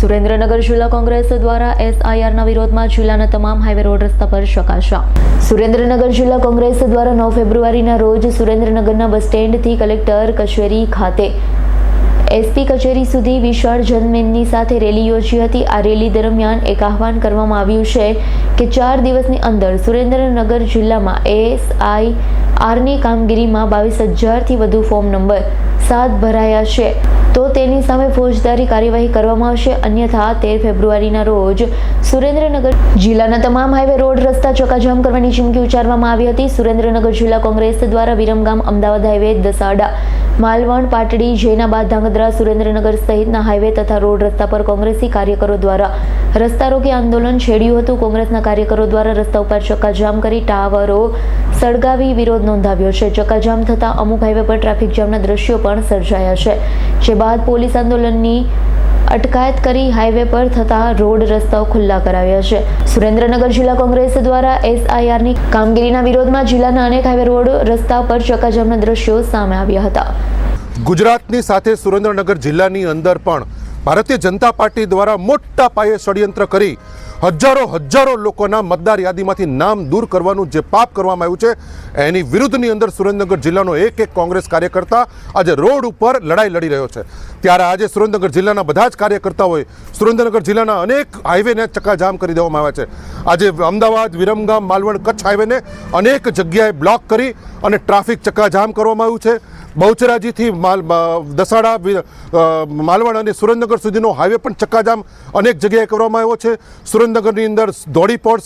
સુરેન્દ્રનગર જિલ્લા કોંગ્રેસ દ્વારા એસઆઈઆરના વિરોધમાં જિલ્લાના તમામ હાઈવે રોડ રસ્તા પર શકાશા. સુરેન્દ્રનગર જિલ્લા કોંગ્રેસ દ્વારા નવ ફેબ્રુઆરીના રોજ સુરેન્દ્રનગરના બસ સ્ટેન્ડથી કલેક્ટર કચેરી ખાતે એસપી કચેરી સુધી વિશાળ જનમેનની સાથે રેલી યોજી હતી. આ રેલી દરમિયાન એક આહવાન કરવામાં આવ્યું છે કે ચાર દિવસની અંદર સુરેન્દ્રનગર જિલ્લામાં એએસઆઈ આરની કામગીરીમાં બાવીસ હજારથી વધુ ફોર્મ નંબર સાત ભરાયા છે. તો તેની સામે ફોજદારી કાર્યવાહી કરવામાં આવશે. અન્યથા તેર ફેબ્રુઆરીના રોજ સુરેન્દ્રનગર જિલ્લાના તમામ હાઈવે, રોડ, રસ્તા ચકાજામ કરવાની ચીમકી ઉચ્ચારવામાં આવી હતી. સુરેન્દ્રનગર જિલ્લા કોંગ્રેસ દ્વારા વિરમગામ અમદાવાદ હાઈવે, દસાડા માલવણ, પાટડી, જૈનાબાદ, ધાંગધ્રા, સુરેન્દ્રનગર સહિતના હાઈવે તથા રોડ રસ્તા પર કોંગ્રેસી કાર્યકરો દ્વારા રસ્તા રોકી આંદોલન છેડ્યું હતું. કોંગ્રેસના કાર્યકરો દ્વારા રસ્તા ઉપર ચક્કાજામ કરી ટાવરો સળગાવી વિરોધ નોંધાવ્યો છે. ચક્કાજામ થતાં અમુક હાઈવે પર ટ્રાફિક જામના દ્રશ્યો પણ સર્જાયા છે. જે બાદ પોલીસ આંદોલનની અટકાયત કરી હાઈવે પર થતા રોડ રસ્તાઓ ખુલ્લા કરાવ્યા છે. સુરેન્દ્રનગર જિલ્લા કોંગ્રેસ દ્વારા એસઆઈઆરની કામગીરીના વિરોધમાં જિલ્લાના અનેક હાઈવે રોડ રસ્તા પર ચક્કાજામના દ્રશ્યો સામે આવ્યા હતા. ગુજરાતની સાથે સુરેન્દ્રનગર જિલ્લાની અંદર પણ ભારતીય જનતા પાર્ટી દ્વારા મોટા પાયે ષડયંત્ર કરી હજારો હજારો લોકોના મતદાર યાદીમાંથી નામ દૂર કરવાનું જે પાપ કરવામાં આવ્યું છે, એની વિરુદ્ધની અંદર સુરેન્દ્રનગર જિલ્લાનો એક એક કોંગ્રેસ કાર્યકર્તા આજે રોડ ઉપર લડાઈ લડી રહ્યો છે. ત્યારે આજે સુરેન્દ્રનગર જિલ્લાના બધા જ કાર્યકર્તાઓએ સુરેન્દ્રનગર જિલ્લાના અનેક હાઈવેને ચક્કાજામ કરી દેવામાં આવ્યા છે. આજે અમદાવાદ, વિરમગામ, માલવણ, કચ્છ હાઈવેને અનેક જગ્યાએ બ્લોક કરી અને ટ્રાફિક ચક્કાજામ કરવામાં આવ્યું છે. બહુચરાજીથી માલ દસાડા માલવણ અને સુરેન્દ્રનગર સુધીનો હાઈવે પણ ચક્કાજામ અનેક જગ્યાએ કરવામાં આવ્યો છે. સુરેન્દ્રનગરની અંદર ધોળી પોળ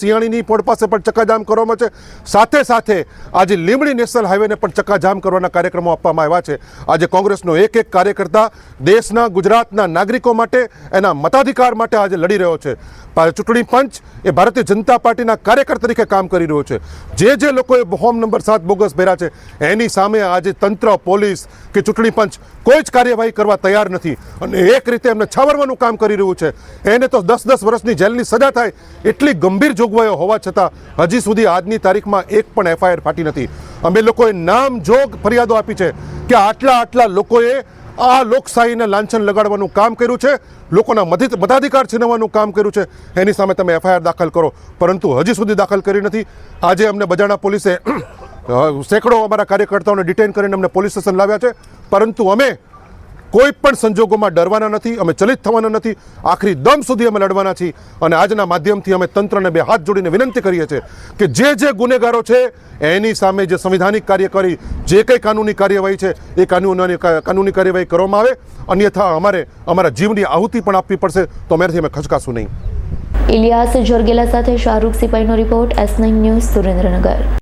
પોળ પાસે પણ ચક્કાજામ કરવામાં છે. સાથે સાથે આજે લીંબડી નેશનલ હાઈવેને પણ ચક્કાજામ કરવાના કાર્યક્રમો આપવામાં આવ્યા છે. આજે કોંગ્રેસનો એક એક કાર્યકર્તા દેશના, ગુજરાતના નાગરિકો માટે, એના મતાધિકાર માટે આજે લડી રહ્યો છે. ચૂંટણી પંચ એ ભારતીય જનતા પાર્ટીના કાર્યકર તરીકે કામ કરી રહ્યો છે. જે જે લોકોએ હોમ નંબર સાત બોગસ ભર્યા છે, એની સામે આજે તંત્ર, પોલીસ કે ચૂંટણી પંચ કોઈ જ કાર્યવાહી કરવા તૈયાર નથી. અને એક રીતે એમને છાવરવાનું કામ કરી રહ્યું છે. એને તો દસ દસ વર્ષની જેલની સજા થાય એટલી ગંભીર જોગવાઈઓ હોવા છતાં હજી સુધી આજની તારીખમાં એક પણ એફઆઈઆર ફાટી નથી. અમે લોકોએ નામજોગ ફરિયાદો આપી છે કે આટલા આટલા લોકોએ આ લોકશાહીને લાંછન લગાડવાનું કામ કર્યું છે, લોકોના મતાધિકાર છીનવવાનું કામ કર્યું છે, એની સામે તમે એફઆઈઆર દાખલ કરો. પરંતુ હજી સુધી દાખલ કરી નથી. આજે અમને બજાણા પોલીસે સેંકડો અમારા કાર્યકર્તાઓને ડિટેન કરીને અમને પોલીસ સ્ટેશન લાવ્યા છે. પરંતુ અમે કોઈ પણ સંજોગોમાં ડરવાના નથી, અમે ચલિત થવાના નથી, આખરી દમ સુધી અમે લડવાના છીએ. અને આજના માધ્યમથી અમે તંત્રને બે હાથ જોડીને વિનંતી કરીએ છીએ કે જે જે ગુનેગારો છે, એની સામે જે સંવિધાનિક કાર્ય કરી જે કંઈ કાનૂની કાર્યવાહી છે, એ કાનૂની કાનૂની કાર્યવાહી કરવામાં આવે. અન્યથા અમારે, અમારા જીવની આહુતિ પણ આપવી પડશે, તો અમારાથી અમે ખચકાશું નહીં. ઇલિયાસ જોરગેલા સાથે Shahrukh સિપાહીનો report S nine news Surendranagar.